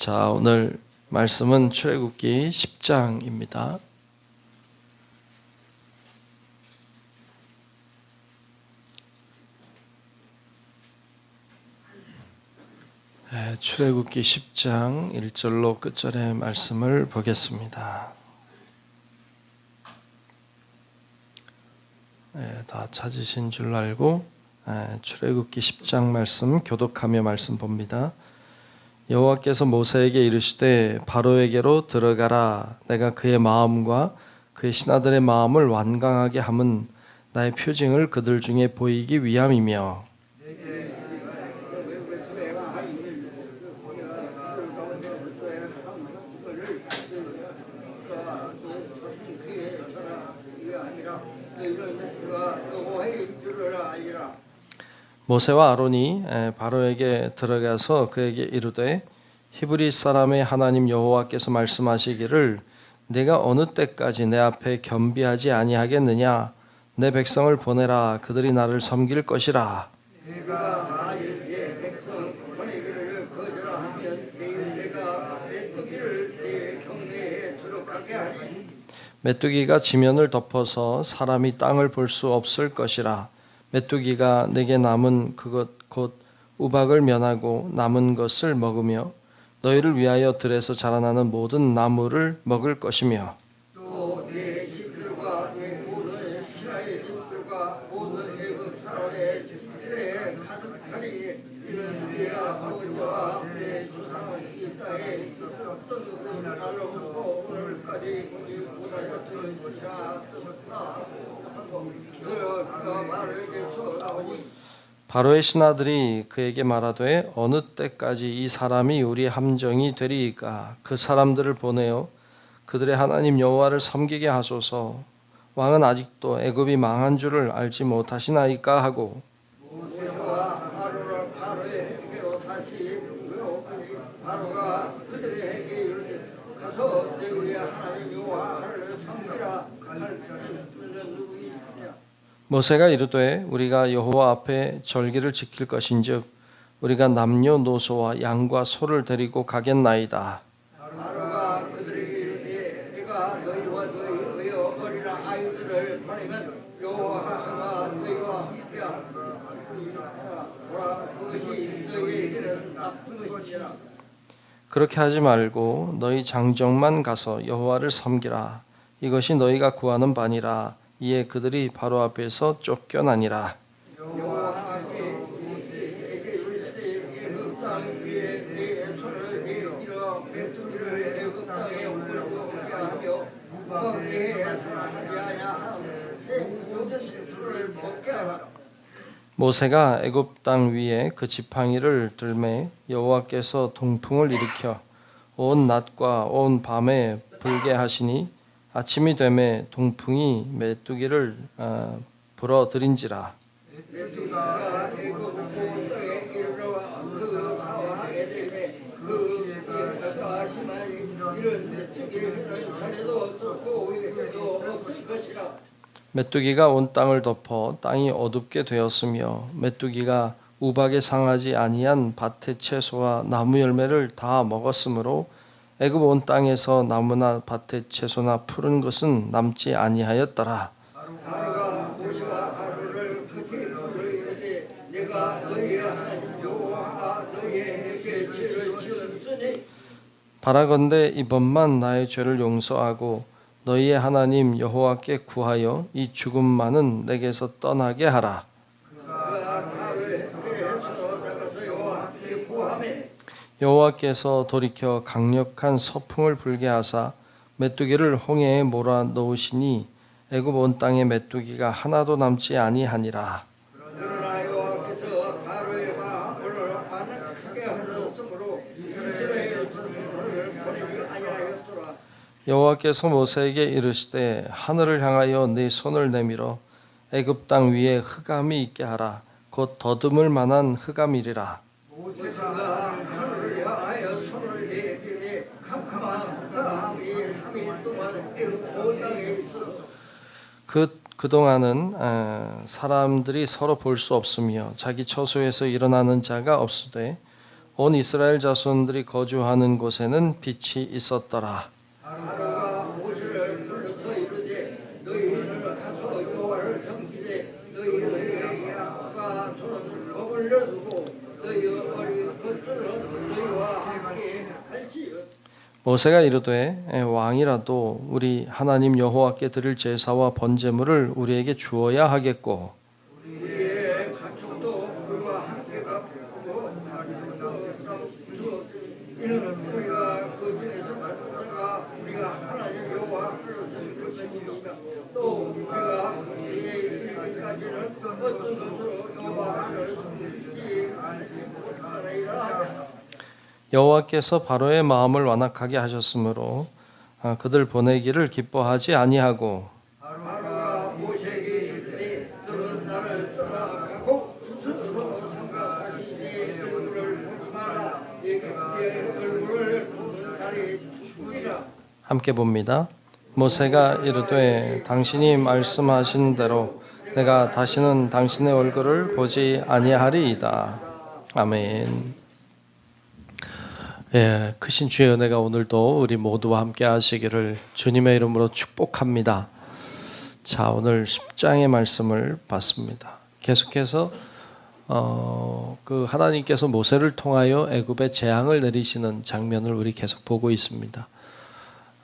자, 오늘 말씀은 출애굽기 10장입니다. 네, 출애굽기 10장 1절로 끝절의 말씀을 보겠습니다. 네, 다 찾으신 줄 알고 네, 출애굽기 10장 말씀 교독하며 말씀 봅니다. 여호와께서 모세에게 이르시되 바로에게로 들어가라. 내가 그의 마음과 그의 신하들의 마음을 완강하게 함은 나의 표징을 그들 중에 보이기 위함이며 모세와 아론이 에, 바로에게 들어가서 그에게 이르되 히브리 사람의 하나님 여호와께서 말씀하시기를 내가 어느 때까지 내 앞에 겸비하지 아니하겠느냐? 내 백성을 보내라. 그들이 나를 섬길 것이라. 메뚜기가 지면을 덮어서 사람이 땅을 볼 수 없을 것이라 메뚜기가 내게 남은 그것 곧 우박을 면하고 남은 것을 먹으며 너희를 위하여 들에서 자라나는 모든 나무를 먹을 것이며 또 내 집들과 내 모든 신하의 집들과 모든 애굽 사람의 집들에 가득하리 이는 내 아버지와 내 조상은 이 땅에 있었던 그 날로부터 오늘까지 못하여 들은 것이라 하셨다 하고 그가 말에게서 나오니 바로의 신하들이 그에게 말하되 어느 때까지 이 사람이 우리 함정이 되리이까? 그 사람들을 보내어 그들의 하나님 여호와를 섬기게 하소서. 왕은 아직도 애굽이 망한 줄을 알지 못하시나이까? 하고 모세와 바로를 바로에게로 다시 불러오니 바로가 그들에게 이르되 가서 너희의 하나님 여호와를 섬기라 할 그는 누구이냐 모세가 이르되 우리가 여호와 앞에 절기를 지킬 것인즉 우리가 남녀 노소와 양과 소를 데리고 가겠나이다. 바로가 그들에게 이르되 내가 너희와 너희 의 어리라 아이들을 보내면 여호와가 너희와 함께하리라. 보라 그것이 너희에게는 나쁜 것이라. 그렇게 하지 말고 너희 장정만 가서 여호와를 섬기라. 이것이 너희가 구하는 바니라 이에 그들이 바로 앞에서 쫓겨나니라. 모세가 애굽 땅 위에 그 지팡이를 들매 여호와께서 동풍을 일으켜 온 낮과 온 밤에 불게 하시니 아침이 되매 동풍이 메뚜기를 어, 불어들인지라. 메뚜기가 온 땅을 덮어 땅이 어둡게 되었으며 메뚜기가 우박에 상하지 아니한 밭의 채소와 나무 열매를 다 먹었으므로 애굽 온 땅에서 나무나 밭의 채소나 푸른 것은 남지 아니하였더라. 바라건대 이번만 나의 죄를 용서하고 너희의 하나님 여호와께 구하여 이 죽음만은 내게서 떠나게 하라. 그가 바로의 해에서 나가서 여호와께 구하매 여호와께서 돌이켜 강력한 서풍을 불게 하사 메뚜기를 홍해에 몰아 넣으시니 애굽 온 땅에 메뚜기가 하나도 남지 아니하니라. 여호와께서 모세에게 이르시되 하늘을 향하여 네 손을 내밀어 애굽 땅 위에 흑암이 있게 하라. 곧 더듬을 만한 흑암이리라. 모세가 그 함이 3일 동안 애굽 온 땅에 있었어 그 그동안은 어, 사람들이 서로 볼 수 없으며 자기 처소에서 일어나는 자가 없으되 온 이스라엘 자손들이 거주하는 곳에는 빛이 있었더라. 하루가 모세를 불러서 이르되 너희는 가서 여호와를 섬기되 너희의 약속과 손을 거물려 두고 너희 어리 것들은 너희와 함께 갈지어 모세가 이르되 에, 왕이라도 우리 하나님 여호와께 드릴 제사와 번제물을 우리에게 주어야 하겠고 우리의 가축도 그와 함께 갚고 이는 우리가 그 중에서 가져다가 우리가 하나님 여호와를 섬길 것입니다. 또 우리가 이에 이르기까지는 어떤 것으로 여호와를 섬길지 알지 못하리라. 여호와께서 바로의 마음을 완악하게 하셨으므로 아, 그들 보내기를 기뻐하지 아니하고 함께 봅니다. 모세가 이르되 당신이 말씀하신 대로 내가 다시는 당신의 얼굴을 보지 아니하리이다. 아멘. 예, 크신 주의 은혜가 오늘도 우리 모두와 함께 하시기를 주님의 이름으로 축복합니다. 자, 오늘 10장의 말씀을 봤습니다. 계속해서 어, 그 하나님께서 모세를 통하여 애굽에 재앙을 내리시는 장면을 우리 계속 보고 있습니다.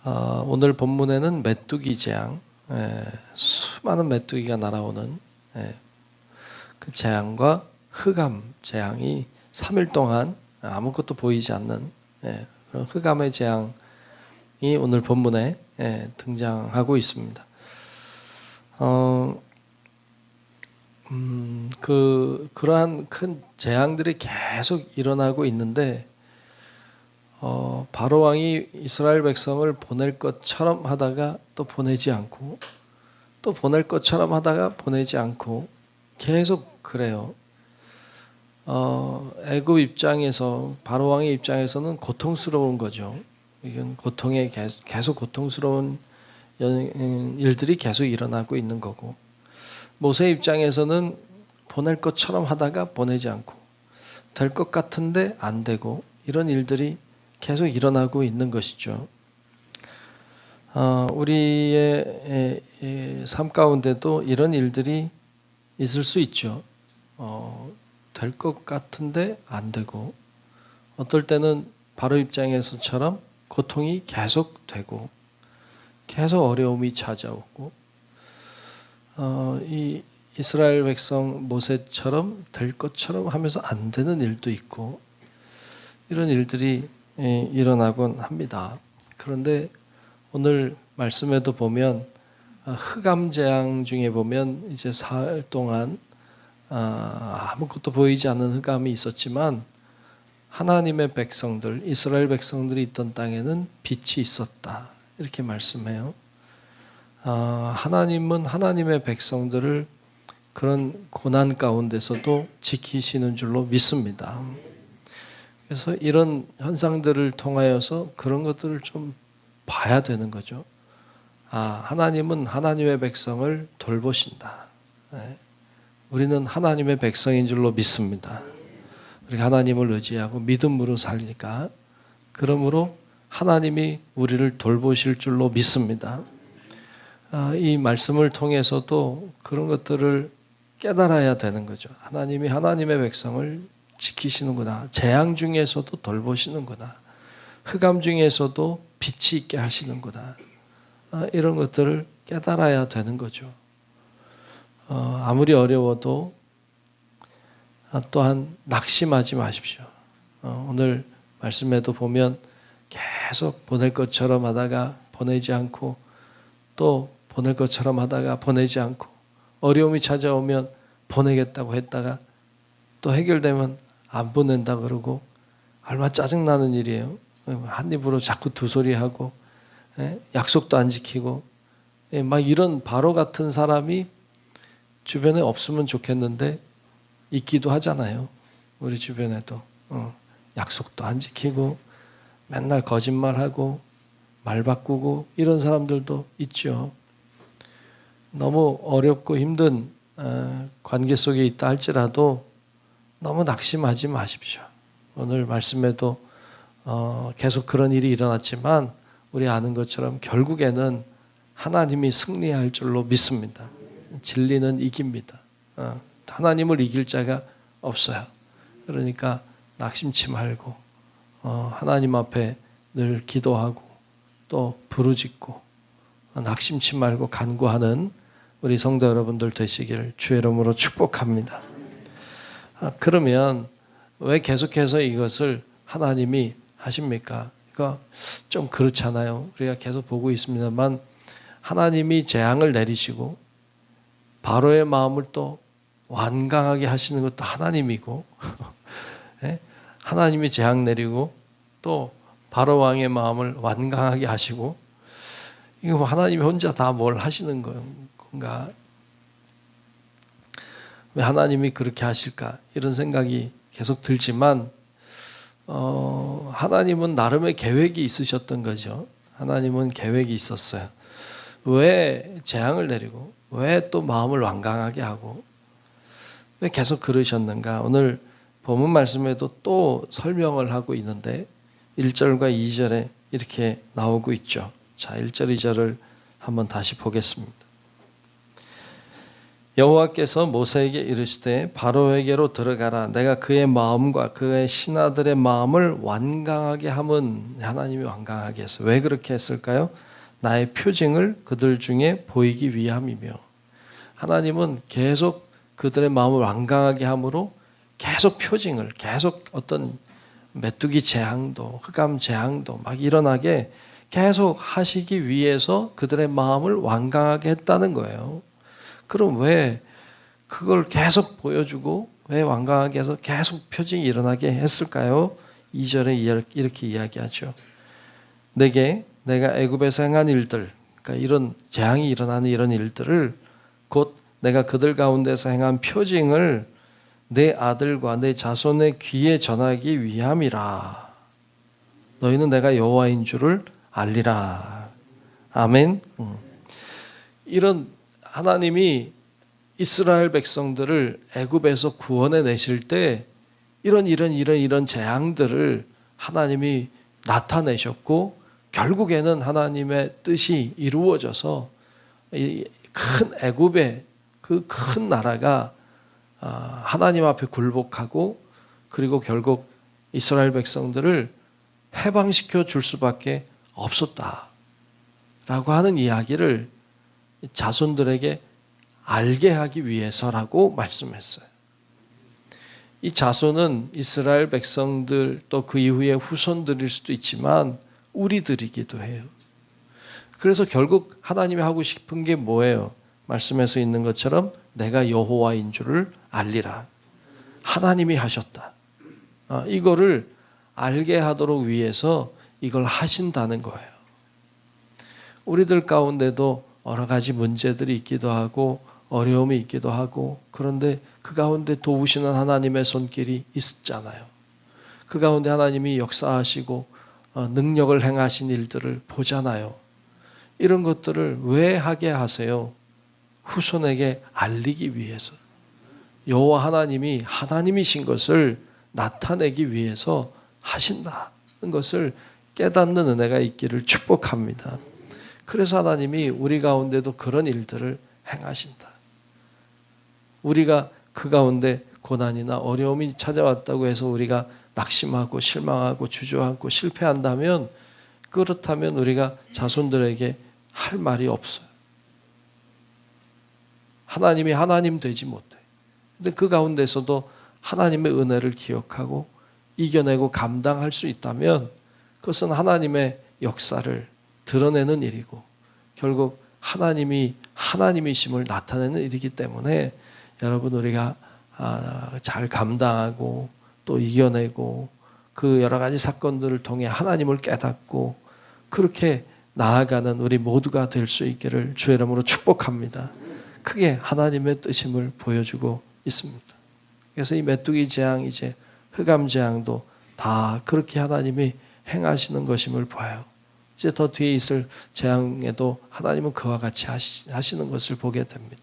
어, 오늘 본문에는 메뚜기 재앙, 예, 수많은 메뚜기가 날아오는 예, 그 재앙과 흑암 재앙이 3일 동안 아무것도 보이지 않는 예, 그런 흑암의 재앙이 오늘 본문에 예, 등장하고 있습니다. 어, 음, 그 그러한 큰 재앙들이 계속 일어나고 있는데 어, 바로 왕이 이스라엘 백성을 보낼 것처럼 하다가 또 보내지 않고 또 보낼 것처럼 하다가 보내지 않고 계속 그래요. 어, 애굽 입장에서 바로 왕의 입장에서는 고통스러운 거죠. 이건 고통에 계속, 고통스러운 연- 일들이 계속 일어나고 있는 거고 모세 입장에서는 보낼 것처럼 하다가 보내지 않고 될 것 같은데 안 되고 이런 일들이 계속 일어나고 있는 것이죠. 어, 우리의 삶 가운데도 이런 일들이 있을 수 있죠. 어, 될 것 같은데 안 되고 어떨 때는 바로 입장에서처럼 고통이 계속 되고 계속 어려움이 찾아오고 어, 이 이스라엘 백성 모세처럼 될 것처럼 하면서 안 되는 일도 있고 이런 일들이 예, 일어나곤 합니다. 그런데 오늘 말씀에도 보면 아, 흑암 재앙 중에 보면 이제 사흘 동안 아, 아무것도 보이지 않는 흑암이 있었지만 하나님의 백성들 이스라엘 백성들이 있던 땅에는 빛이 있었다 이렇게 말씀해요. 아, 하나님은 하나님의 백성들을 그런 고난 가운데서도 지키시는 줄로 믿습니다. 그래서 이런 현상들을 통하여서 그런 것들을 좀 봐야 되는 거죠. 아, 하나님은 하나님의 백성을 돌보신다. 네. 우리는 하나님의 백성인 줄로 믿습니다. 우리가 하나님을 의지하고 믿음으로 살니까 그러므로 하나님이 우리를 돌보실 줄로 믿습니다. 아, 이 말씀을 통해서도 그런 것들을 깨달아야 되는 거죠. 하나님이 하나님의 백성을 지키시는구나. 재앙 중에서도 돌보시는구나. 흑암 중에서도 빛이 있게 하시는구나. 아, 이런 것들을 깨달아야 되는 거죠. 어, 아무리 어려워도 아, 또한 낙심하지 마십시오. 어, 오늘 말씀에도 보면 계속 보낼 것처럼 하다가 보내지 않고 또 보낼 것처럼 하다가 보내지 않고 어려움이 찾아오면 보내겠다고 했다가 또 해결되면 안 보낸다 그러고 얼마 짜증 나는 일이에요. 한 입으로 자꾸 두 소리 하고 예? 약속도 안 지키고 예, 막 이런 바로 같은 사람이 주변에 없으면 좋겠는데 있기도 하잖아요. 우리 주변에도 어, 약속도 안 지키고 맨날 거짓말하고 말 바꾸고 이런 사람들도 있죠. 너무 어렵고 힘든 어, 관계 속에 있다 할지라도 너무 낙심하지 마십시오. 오늘 말씀에도 어, 계속 그런 일이 일어났지만 우리 아는 것처럼 결국에는 하나님이 승리할 줄로 믿습니다. 진리는 이깁니다. 어, 하나님을 이길 자가 없어요. 그러니까 낙심치 말고 어, 하나님 앞에 늘 기도하고 또 부르짖고 어, 낙심치 말고 간구하는 우리 성도 여러분들 되시기를 주의 이름으로 축복합니다. 아, 그러면 왜 계속해서 이것을 하나님이 하십니까? 이거 좀 그렇잖아요. 우리가 계속 보고 있습니다만 하나님이 재앙을 내리시고 바로의 마음을 또 완강하게 하시는 것도 하나님이고 예? 하나님이 재앙 내리고 또 바로 왕의 마음을 완강하게 하시고 이거 뭐 하나님이 혼자 다 뭘 하시는 건가? 왜 하나님이 그렇게 하실까? 이런 생각이 계속 들지만 어, 하나님은 나름의 계획이 있으셨던 거죠. 하나님은 계획이 있었어요. 왜 재앙을 내리고 왜 또 마음을 완강하게 하고 왜 계속 그러셨는가? 오늘 본문 말씀에도 또 설명을 하고 있는데 1절과 2절에 이렇게 나오고 있죠. 자, 1절 2절을 한번 다시 보겠습니다. 여호와께서 모세에게 이르시되 바로에게로 들어가라 내가 그의 마음과 그의 신하들의 마음을 완강하게 함은 하나님이 완강하게 했어. 왜 그렇게 했을까요? 나의 표징을 그들 중에 보이기 위함이며 하나님은 계속 그들의 마음을 완강하게 함으로 계속 표징을 계속 어떤 메뚜기 재앙도 흑암 재앙도 막 일어나게 계속 하시기 위해서 그들의 마음을 완강하게 했다는 거예요. 그럼 왜 그걸 계속 보여주고 왜 완강하게 해서 계속 표징이 일어나게 했을까요? 2절에 이렇게 이야기하죠. 내게 내가 애굽에서 행한 일들, 그러니까 이런 재앙이 일어나는 이런 일들을 곧 내가 그들 가운데서 행한 표징을 내 아들과 내 자손의 귀에 전하기 위함이라. 너희는 내가 여호와인 줄을 알리라. 아멘. 음. 이런 하나님이 이스라엘 백성들을 애굽에서 구원해 내실 때 이런 이런 이런 이런 재앙들을 하나님이 나타내셨고 결국에는 하나님의 뜻이 이루어져서 큰 애굽의 그 큰 나라가 아, 하나님 앞에 굴복하고 그리고 결국 이스라엘 백성들을 해방시켜 줄 수밖에 없었다 라고 하는 이야기를 자손들에게 알게 하기 위해서라고 말씀했어요. 이 자손은 이스라엘 백성들 또 그 이후에 후손들일 수도 있지만 우리들이기도 해요. 그래서 결국 하나님이 하고 싶은 게 뭐예요? 말씀에서 있는 것처럼 내가 여호와인 줄을 알리라. 하나님이 하셨다. 아, 이거를 알게 하도록 위해서 이걸 하신다는 거예요. 우리들 가운데도 여러 가지 문제들이 있기도 하고 어려움이 있기도 하고 그런데 그 가운데 도우시는 하나님의 손길이 있잖아요. 그 가운데 하나님이 역사하시고 어, 능력을 행하신 일들을 보잖아요. 이런 것들을 왜 하게 하세요? 후손에게 알리기 위해서 여호와 하나님이 하나님이신 것을 나타내기 위해서 하신다는 것을 깨닫는 은혜가 있기를 축복합니다. 그래서 하나님이 우리 가운데도 그런 일들을 행하신다. 우리가 그 가운데 고난이나 어려움이 찾아왔다고 해서 우리가 낙심하고 실망하고 주저하고 실패한다면 그렇다면 우리가 자손들에게 할 말이 없어요. 하나님이 하나님 되지 못해. 근데 그 가운데서도 하나님의 은혜를 기억하고 이겨내고 감당할 수 있다면 그것은 하나님의 역사를 드러내는 일이고 결국 하나님이 하나님이심을 나타내는 일이기 때문에 여러분 우리가 아, 잘 감당하고 또 이겨내고 그 여러 가지 사건들을 통해 하나님을 깨닫고 그렇게 나아가는 우리 모두가 될 수 있기를 주의 이름으로 축복합니다. 크게 하나님의 뜻임을 보여주고 있습니다. 그래서 이 메뚜기 재앙 이제 흑암 재앙도 다 그렇게 하나님이 행하시는 것임을 봐요. 이제 더 뒤에 있을 재앙에도 하나님은 그와 같이 하시는 것을 보게 됩니다.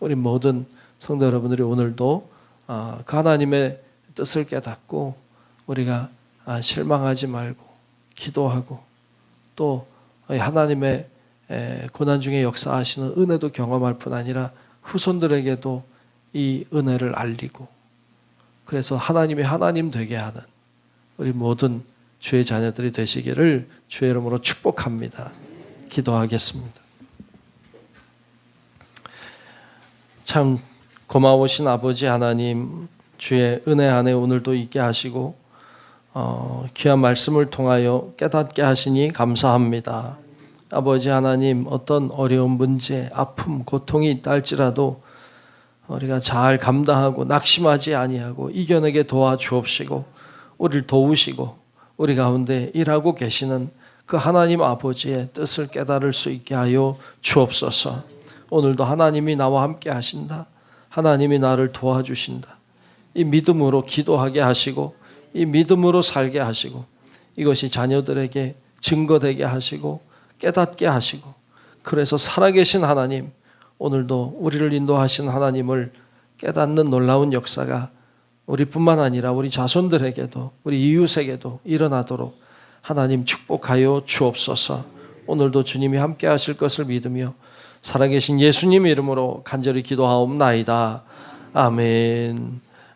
우리 모든 성도 여러분들이 오늘도 아, 그 하나님의 뜻을 깨닫고 우리가 아, 실망하지 말고 기도하고 또 하나님의 에, 고난 중에 역사하시는 은혜도 경험할 뿐 아니라 후손들에게도 이 은혜를 알리고 그래서 하나님이 하나님 되게 하는 우리 모든 주의 자녀들이 되시기를 주의 이름으로 축복합니다. 기도하겠습니다. 참 고마우신 아버지 하나님 주의 은혜 안에 오늘도 있게 하시고 어, 귀한 말씀을 통하여 깨닫게 하시니 감사합니다. 아버지 하나님 어떤 어려운 문제, 아픔, 고통이 있다 할지라도 우리가 잘 감당하고 낙심하지 아니하고 이겨내게 도와주옵시고 우리를 도우시고 우리 가운데 일하고 계시는 그 하나님 아버지의 뜻을 깨달을 수 있게 하여 주옵소서. 오늘도 하나님이 나와 함께 하신다. 하나님이 나를 도와주신다. 이 믿음으로 기도하게 하시고 이 믿음으로 살게 하시고 이것이 자녀들에게 증거되게 하시고 깨닫게 하시고 그래서 살아계신 하나님 오늘도 우리를 인도하신 하나님을 깨닫는 놀라운 역사가 우리뿐만 아니라 우리 자손들에게도 우리 이웃에게도 일어나도록 하나님 축복하여 주옵소서. 오늘도 주님이 함께 하실 것을 믿으며 살아계신 예수님 이름으로 간절히 기도하옵나이다. 아멘.